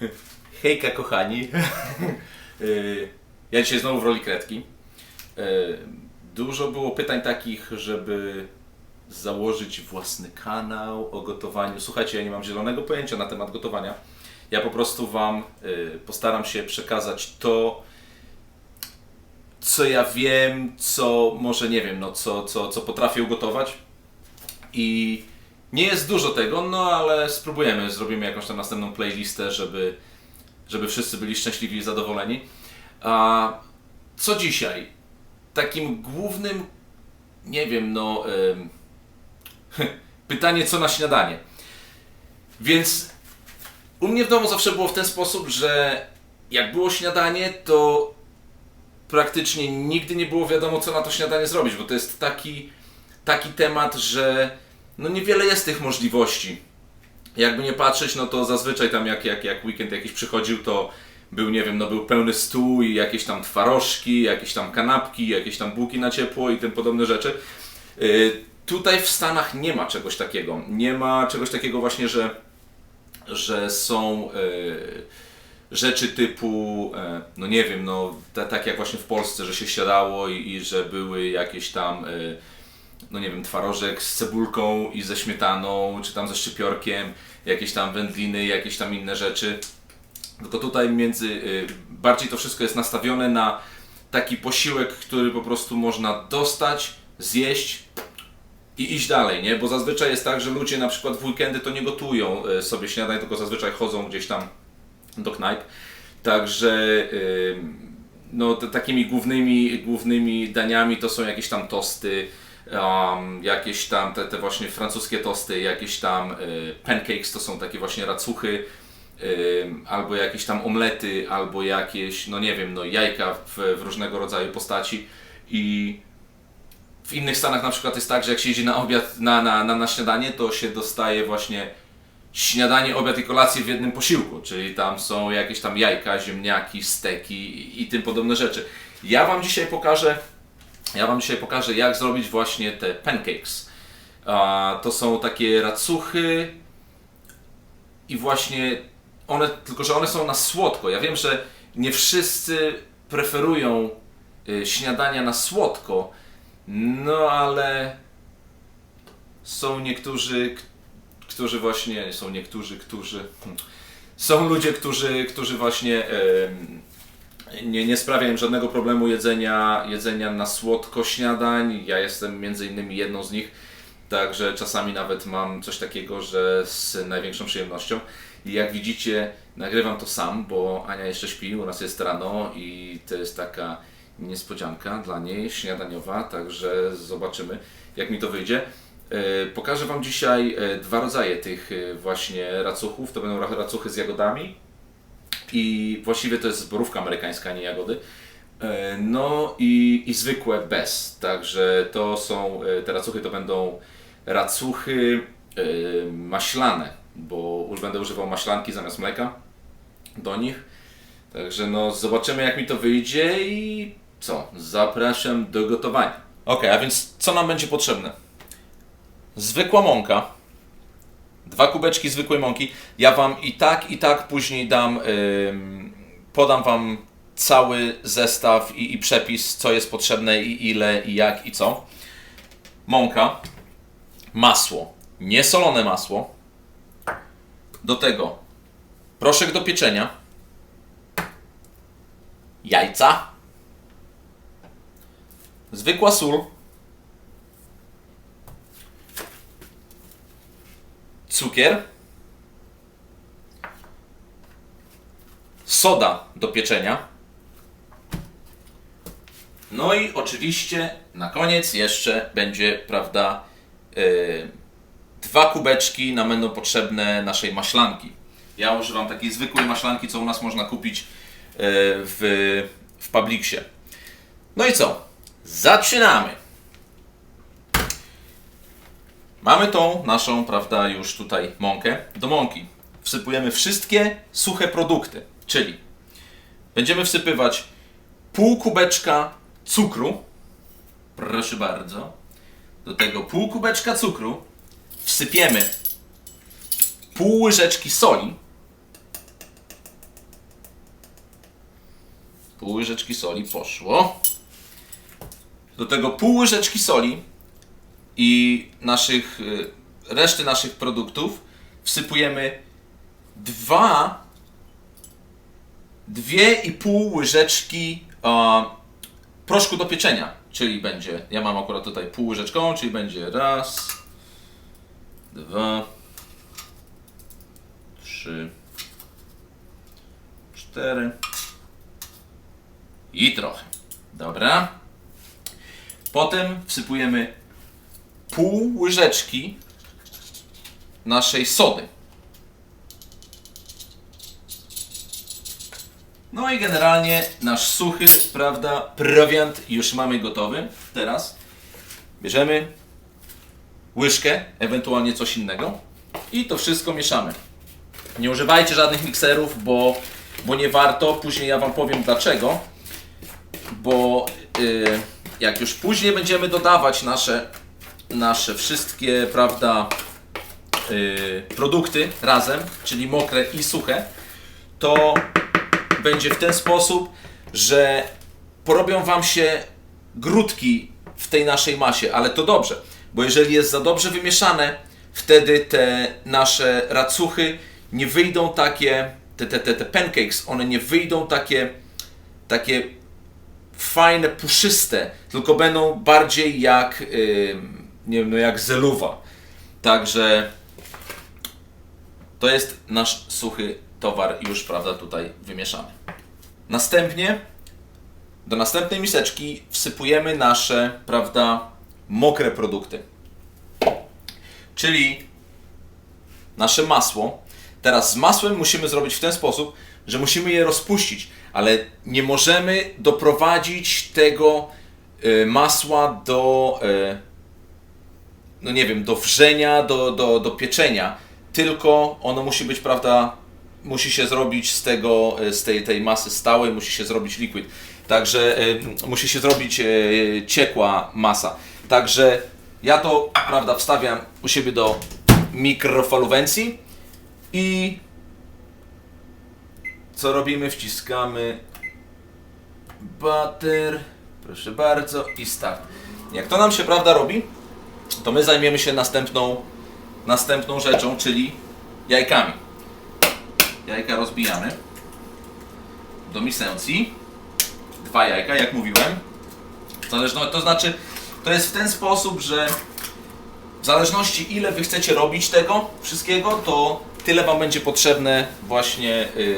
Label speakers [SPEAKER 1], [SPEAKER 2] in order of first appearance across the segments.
[SPEAKER 1] Hejka kochani. Y, ja dzisiaj znowu w roli kredki. Y, Dużo było pytań takich, żeby założyć własny kanał o gotowaniu. Słuchajcie, ja nie mam zielonego pojęcia na temat gotowania. Ja po prostu Wam y, postaram się przekazać to, co ja wiem, co może nie wiem, no co, co, co potrafię ugotować. I nie jest dużo tego, no ale spróbujemy, zrobimy jakąś tam następną playlistę, żeby, żeby wszyscy byli szczęśliwi i zadowoleni. A co dzisiaj? Takim głównym, nie wiem, no. pytanie, co na śniadanie. Więc u mnie w domu zawsze było w ten sposób, że jak było śniadanie, to praktycznie nigdy nie było wiadomo, co na to śniadanie zrobić, bo to jest taki, taki temat, że no niewiele jest tych możliwości. Jakby nie patrzeć, no to zazwyczaj tam jak, jak, jak weekend jakiś przychodził, to był, nie wiem, no był pełny stół i jakieś tam twarożki, jakieś tam kanapki, jakieś tam bułki na ciepło i tym podobne rzeczy. Yy, tutaj w Stanach nie ma czegoś takiego. Nie ma czegoś takiego właśnie, że, że są yy, rzeczy typu, e, no nie wiem, no ta, tak jak właśnie w Polsce, że się siadało i, i że były jakieś tam, e, no nie wiem, twarożek z cebulką i ze śmietaną, czy tam ze szczypiorkiem, jakieś tam wędliny, jakieś tam inne rzeczy. Tylko tutaj między, y, bardziej to wszystko jest nastawione na taki posiłek, który po prostu można dostać, zjeść i iść dalej, nie? Bo zazwyczaj jest tak, że ludzie na przykład w weekendy to nie gotują y, sobie śniadań, tylko zazwyczaj chodzą gdzieś tam do knajp. Także y, no, takimi głównymi, głównymi daniami to są jakieś tam tosty, um, jakieś tam te, te właśnie francuskie tosty, jakieś tam y, pancakes to są takie właśnie racuchy, y, albo jakieś tam omlety, albo jakieś, no nie wiem, no jajka w, w różnego rodzaju postaci i w innych stanach na przykład jest tak, że jak się idzie na obiad, na, na, na, na śniadanie, to się dostaje właśnie śniadanie, obiad i kolację w jednym posiłku, czyli tam są jakieś tam jajka, ziemniaki, steki i, i tym podobne rzeczy. Ja Wam dzisiaj pokażę, ja Wam dzisiaj pokażę jak zrobić właśnie te pancakes. To są takie racuchy i właśnie one, tylko że one są na słodko. Ja wiem, że nie wszyscy preferują y, śniadania na słodko, no ale są niektórzy, którzy właśnie, są niektórzy, którzy, hmm, są ludzie, którzy, którzy właśnie nie, nie sprawia im żadnego problemu jedzenia, jedzenia na słodko śniadań. Ja jestem między innymi jedną z nich, także czasami nawet mam coś takiego, że z największą przyjemnością. I jak widzicie, nagrywam to sam, bo Ania jeszcze śpi, u nas jest rano i to jest taka niespodzianka dla niej, śniadaniowa, także zobaczymy, jak mi to wyjdzie. E, Pokażę Wam dzisiaj e, dwa rodzaje tych e, właśnie racuchów. To będą ra- racuchy z jagodami i właściwie to jest zborówka amerykańska, nie jagody. E, No i, i zwykłe bez. Także to są, e, te racuchy to będą racuchy e, maślane, bo już będę używał maślanki zamiast mleka do nich. Także no zobaczymy jak mi to wyjdzie i co? Zapraszam do gotowania. Ok, a więc co nam będzie potrzebne? Zwykła mąka, dwa kubeczki zwykłej mąki. Ja Wam i tak, i tak później dam, podam Wam cały zestaw i, i przepis, co jest potrzebne i ile, i jak, i co. Mąka, masło, niesolone masło. Do tego proszek do pieczenia, jajca, zwykła sól, cukier, soda do pieczenia. No i oczywiście na koniec jeszcze będzie, prawda, yy, dwa kubeczki nam będą potrzebne naszej maślanki. Ja używam takiej zwykłej maślanki, co u nas można kupić yy, w, w Publixie. No i co? Zaczynamy! Mamy tą naszą, prawda, już tutaj mąkę. Do mąki wsypujemy wszystkie suche produkty, czyli będziemy wsypywać pół kubeczka cukru. Proszę bardzo. Do tego pół kubeczka cukru wsypiemy pół łyżeczki soli. Pół łyżeczki soli poszło. Do tego pół łyżeczki soli i naszych, y, reszty naszych produktów wsypujemy dwa, dwie i pół łyżeczki a, proszku do pieczenia. Czyli będzie, ja mam akurat tutaj pół łyżeczką, czyli będzie raz, dwa, trzy, cztery i trochę. Dobra. Potem wsypujemy pół łyżeczki naszej sody. No i generalnie nasz suchy, prawda, prowiant już mamy gotowy. Teraz bierzemy łyżkę, ewentualnie coś innego i to wszystko mieszamy. Nie używajcie żadnych mikserów, bo, bo nie warto. Później ja Wam powiem dlaczego. Bo y, jak już później będziemy dodawać nasze, nasze wszystkie, prawda, y, produkty razem, czyli mokre i suche, to będzie w ten sposób, że porobią Wam się grudki w tej naszej masie, ale to dobrze, bo jeżeli jest za dobrze wymieszane, wtedy te nasze racuchy nie wyjdą takie, te, te, te, te pancakes, one nie wyjdą takie, takie fajne, puszyste, tylko będą bardziej jak, ym, nie wiem, no jak zeluwa. Także to jest nasz suchy towar już, prawda, tutaj wymieszany. Następnie do następnej miseczki wsypujemy nasze, prawda, mokre produkty. Czyli nasze masło. Teraz z masłem musimy zrobić w ten sposób, że musimy je rozpuścić, ale nie możemy doprowadzić tego y, masła do, y, no nie wiem, do wrzenia, do, do, do pieczenia, tylko ono musi być, prawda, musi się zrobić z tego, y, z tej, tej masy stałej, musi się zrobić liquid. Także y, musi się zrobić y, ciekła masa. Także ja to, prawda, wstawiam u siebie do mikrofalówęcji i co robimy? Wciskamy butter, proszę bardzo i start. Jak to nam się prawda robi, to my zajmiemy się następną, następną rzeczą, czyli jajkami. Jajka rozbijamy do misencji. Dwa jajka, jak mówiłem. Zależno, to znaczy, to jest w ten sposób, że w zależności ile wy chcecie robić tego wszystkiego, to tyle wam będzie potrzebne właśnie yy,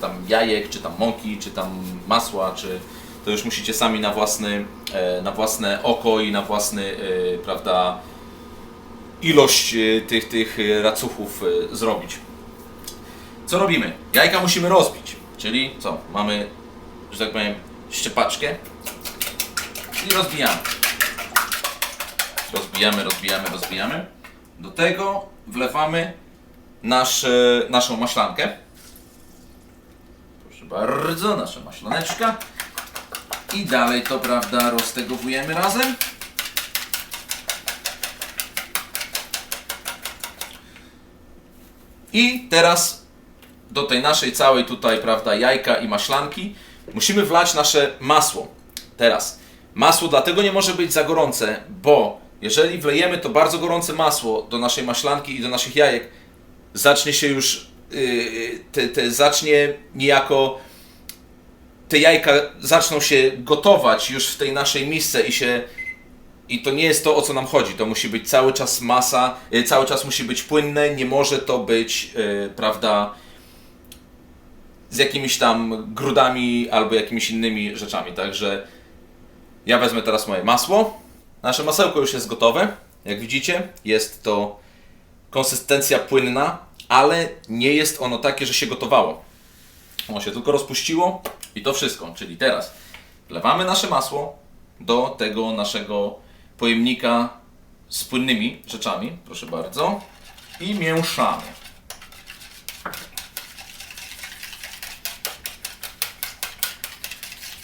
[SPEAKER 1] tam jajek, czy tam mąki, czy tam masła, czy to już musicie sami na własny, e, na własne oko i na własny, e, prawda, ilość e, tych, tych racuchów zrobić. Co robimy? Jajka musimy rozbić, czyli co? Mamy, że tak powiem, ściepaczkę i rozbijamy. Rozbijamy, rozbijamy, rozbijamy. Do tego wlewamy nasz, naszą maślankę. Proszę bardzo, nasza maślaneczka. I dalej to, prawda, roztegowujemy razem. I teraz do tej naszej całej tutaj, prawda, jajka i maślanki musimy wlać nasze masło. Teraz, masło dlatego nie może być za gorące, bo jeżeli wlejemy to bardzo gorące masło do naszej maślanki i do naszych jajek, zacznie się już, yy, te, te, zacznie niejako, te jajka zaczną się gotować już w tej naszej misce i się, i to nie jest to, o co nam chodzi. To musi być cały czas masa, yy, cały czas musi być płynne, nie może to być, yy, prawda, z jakimiś tam grudami albo jakimiś innymi rzeczami. Także ja wezmę teraz moje masło. Nasze masełko już jest gotowe. Jak widzicie, jest to konsystencja płynna, ale nie jest ono takie, że się gotowało. Ono się tylko rozpuściło i to wszystko. Czyli teraz wlewamy nasze masło do tego naszego pojemnika z płynnymi rzeczami. Proszę bardzo. I mieszamy.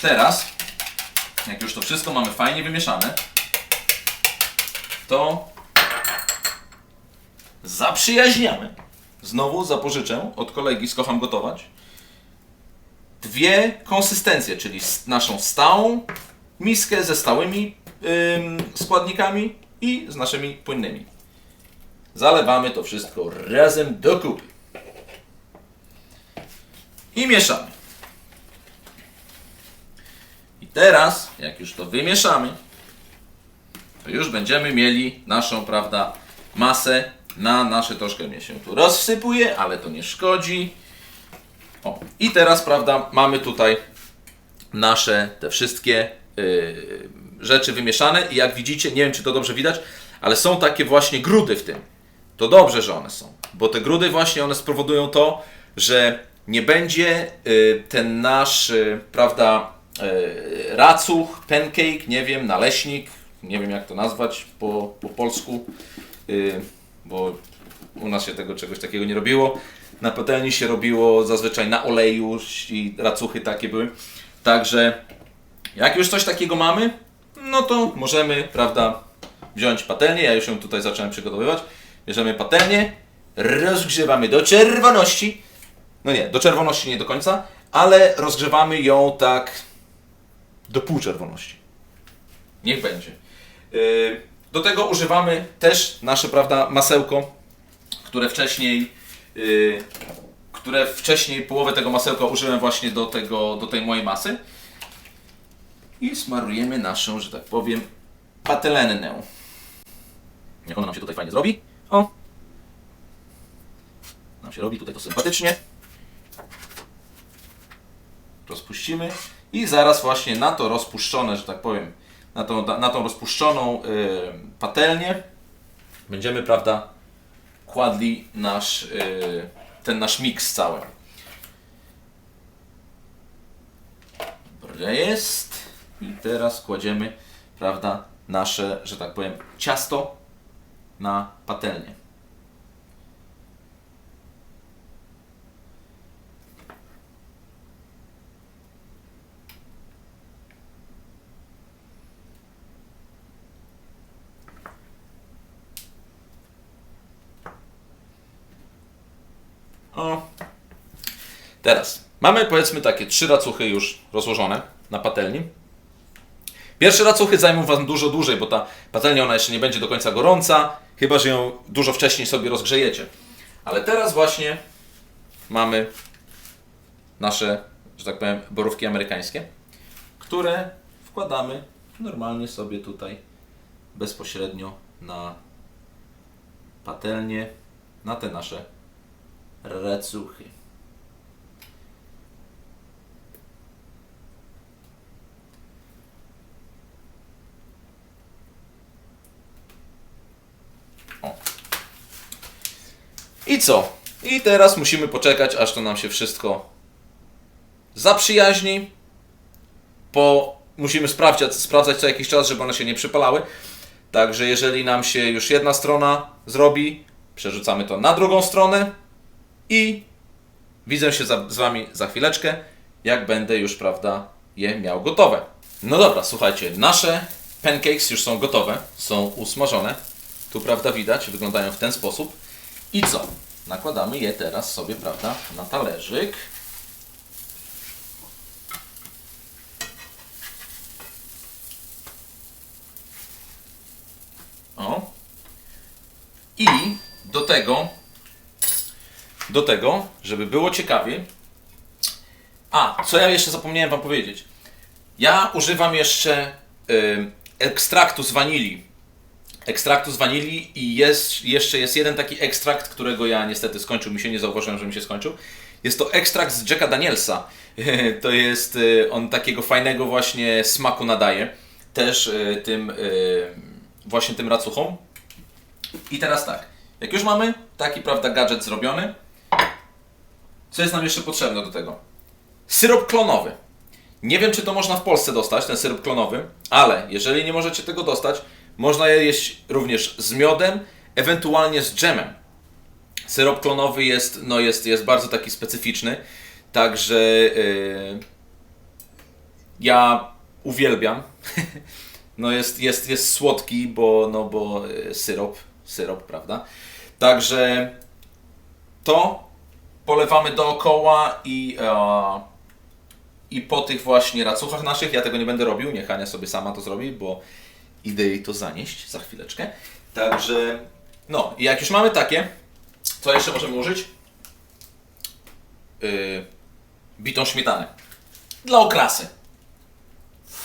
[SPEAKER 1] Teraz, jak już to wszystko mamy fajnie wymieszane, to zaprzyjaźniamy. Znowu zapożyczę od kolegi z Kocham Gotować dwie konsystencje, czyli naszą stałą miskę ze stałymi ym, składnikami i z naszymi płynnymi. Zalewamy to wszystko razem do kupy. I mieszamy. I teraz, jak już to wymieszamy, to już będziemy mieli naszą, prawda, masę na nasze troszkę mnie się tu rozsypuje, ale to nie szkodzi. O, i teraz, prawda, mamy tutaj nasze te wszystkie yy, rzeczy wymieszane i jak widzicie, nie wiem czy to dobrze widać, ale są takie właśnie grudy w tym. To dobrze, że one są, bo te grudy właśnie one spowodują to, że nie będzie yy, ten nasz, yy, prawda, yy, racuch, pancake, nie wiem, naleśnik, nie wiem jak to nazwać po, po polsku, yy, bo u nas się tego czegoś takiego nie robiło. Na patelni się robiło zazwyczaj na oleju i racuchy takie były. Także jak już coś takiego mamy, no to możemy, prawda, wziąć patelnię. Ja już ją tutaj zacząłem przygotowywać. Bierzemy patelnię, rozgrzewamy do czerwoności. No nie, do czerwoności nie do końca, ale rozgrzewamy ją tak do półczerwoności. Niech będzie. Yy, Do tego używamy też nasze, prawda, masełko, które wcześniej, yy, które wcześniej połowę tego masełka użyłem właśnie do, tego, do tej mojej masy. I smarujemy naszą, że tak powiem, patelennę. Jak ona nam się tutaj fajnie zrobi. O! Nam się robi tutaj to sympatycznie. Rozpuścimy i zaraz właśnie na to rozpuszczone, że tak powiem, na tą, na tą rozpuszczoną yy, patelnię będziemy, prawda, kładli nasz, yy, ten nasz miks cały. Dobra jest. I teraz kładziemy, prawda, nasze, że tak powiem, ciasto na patelnię. O. Teraz mamy powiedzmy takie trzy racuchy już rozłożone na patelni. Pierwsze racuchy zajmą Wam dużo dłużej, bo ta patelnia ona jeszcze nie będzie do końca gorąca, chyba że ją dużo wcześniej sobie rozgrzejecie. Ale teraz właśnie mamy nasze, że tak powiem, borówki amerykańskie, które wkładamy normalnie sobie tutaj bezpośrednio na patelnię, na te nasze racuchy. O. I co? I teraz musimy poczekać, aż to nam się wszystko zaprzyjaźni. Po, musimy sprawdzać, sprawdzać co jakiś czas, żeby one się nie przypalały. Także jeżeli nam się już jedna strona zrobi, przerzucamy to na drugą stronę i widzę się za, z Wami za chwileczkę, jak będę już, prawda, je miał gotowe. No dobra, słuchajcie, nasze pancakes już są gotowe, są usmażone. Tu, prawda, widać, wyglądają w ten sposób. I co? Nakładamy je teraz sobie, prawda, na talerzyk. O. I do tego, do tego, żeby było ciekawie. A, co ja jeszcze zapomniałem Wam powiedzieć. Ja używam jeszcze y, ekstraktu z wanilii. Ekstraktu z wanilii i jest, jeszcze jest jeden taki ekstrakt, którego ja niestety skończył mi się, nie zauważyłem, że mi się skończył. Jest to ekstrakt z Jacka Danielsa. To jest, y, on takiego fajnego właśnie smaku nadaje. Też y, tym, y, właśnie tym racuchom. I teraz tak, jak już mamy taki, prawda, gadżet zrobiony, co jest nam jeszcze potrzebne do tego? Syrop klonowy. Nie wiem, czy to można w Polsce dostać, ten syrop klonowy, ale jeżeli nie możecie tego dostać, można je jeść również z miodem, ewentualnie z dżemem. Syrop klonowy jest, no jest, jest bardzo taki specyficzny, także yy, ja uwielbiam. No jest, jest, jest słodki, bo, no bo yy, syrop, syrop, prawda? Także to polewamy dookoła i e, I po tych właśnie racuchach naszych, ja tego nie będę robił, niech Ania sobie sama to zrobi, bo idę jej to zanieść za chwileczkę. Także, no i jak już mamy takie, co jeszcze możemy użyć? Yy, bitą śmietanę. Dla okrasy.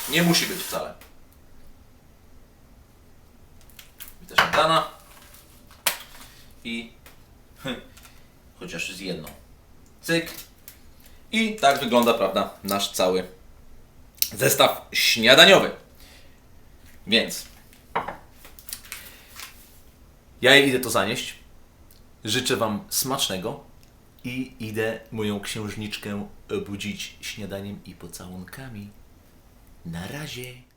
[SPEAKER 1] Nie musi być wcale. Bita śmietana. I chociaż z jedną. Cyk. I tak wygląda, prawda, nasz cały zestaw śniadaniowy. Więc ja idę to zanieść. Życzę Wam smacznego i idę moją księżniczkę budzić śniadaniem i pocałunkami. Na razie.